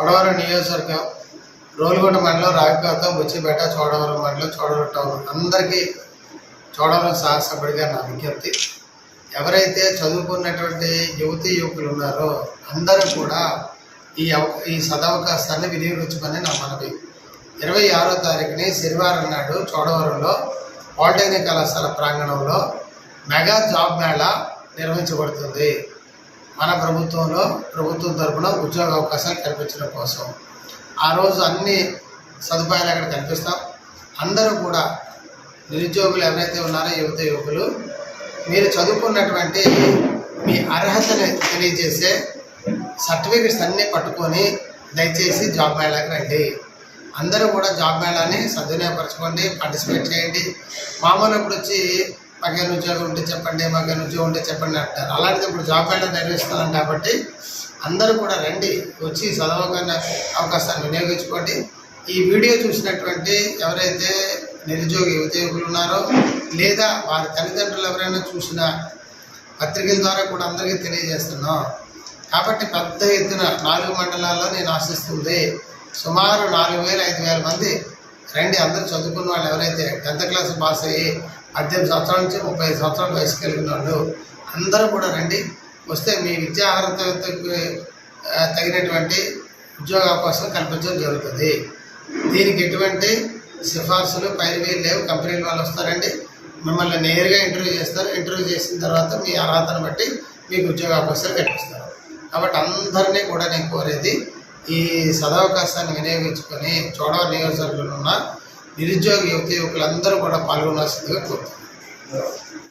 చోడవరం నియోజకవర్గం రోలుగొండ మండలం రావిపాత బుచ్చిపేట చోడవరం మండలం చోడవరం టౌన్. అందరికీ చోడవరం సాహసపడిగా నా విజ్ఞప్తి. ఎవరైతే చదువుకున్నటువంటి యువతీ యువకులు ఉన్నారో అందరూ కూడా ఈ అవ ఈ సదవకాశాన్ని వినియోగించుకొని నా మనవి. ఇరవై ఆరో తారీఖుని శనివారం నాడు చోడవరంలో పాలిటెక్నిక్ కళాశాల ప్రాంగణంలో మెగా జాబ్ మేళా నిర్వహించబడుతుంది. మన ప్రభుత్వంలో ప్రభుత్వం తరపున ఉద్యోగ అవకాశాలు కల్పించడం కోసం ఆ రోజు అన్ని సదుపాయాలు అక్కడ కల్పిస్తాం. అందరూ కూడా నిరుద్యోగులు ఎవరైతే ఉన్నారో యువత యువకులు మీరు చదువుకున్నటువంటి మీ అర్హతని తెలియజేసే సర్టిఫికెట్స్ అన్నీ పట్టుకొని దయచేసి జాబ్ మేళాకి రండి. అందరూ కూడా జాబ్ మేళాని సద్వినియోగపరచుకోండి పార్టిసిపేట్ చేయండి. మామూలు ఇప్పుడు వచ్చి మాకేమైనా ఉద్యోగం ఉంటే చెప్పండి మాకేమైనా ఉద్యోగం ఉంటే చెప్పండి అంటారు. అలాంటిది ఇప్పుడు జాబ్ మేళా నిర్వహిస్తున్నాం కాబట్టి అందరూ కూడా రండి వచ్చి చదవకుండా అవకాశాన్ని వినియోగించుకోండి. ఈ వీడియో చూసినటువంటి ఎవరైతే నిరుద్యోగ ఉద్యోగులు ఉన్నారో లేదా వారి తల్లిదండ్రులు ఎవరైనా చూసినా పత్రికల ద్వారా కూడా అందరికీ తెలియజేస్తున్నాం. కాబట్టి పెద్ద ఎత్తున నాలుగు మండలాల్లో నేను ఆశిస్తుంది సుమారు నాలుగు వేల ఐదు వేల మంది రండి అందరూ చదువుకున్న వాళ్ళు ఎవరైతే టెన్త్ క్లాస్ పాస్ అయ్యి పద్దెనిమిది సంవత్సరాల నుంచి ముప్పై ఐదు సంవత్సరాల వయసు కలిగిన వాళ్ళు అందరూ కూడా రండి. వస్తే మీ విద్యా అర్హతకు తగినటువంటి ఉద్యోగ అవకాశం కల్పించడం జరుగుతుంది. దీనికి ఎటువంటి సిఫార్సులు పైరువీ లేవు. కంపెనీల వాళ్ళు వస్తారండి. మిమ్మల్ని నేరుగా ఇంటర్వ్యూ చేస్తారు. ఇంటర్వ్యూ చేసిన తర్వాత మీ అర్హతను బట్టి మీకు ఉద్యోగ అవకాశాలు కల్పిస్తారు. కాబట్టి అందరినీ కూడా నేను కోరేది ఈ సదవకాశాన్ని వినియోగించుకొని చోడవ నియోజకవర్గంలో ఉన్న నిరుద్యోగ యువత యువకులందరూ కూడా పాల్గొనాల్సిందిగా కోరుతున్నాను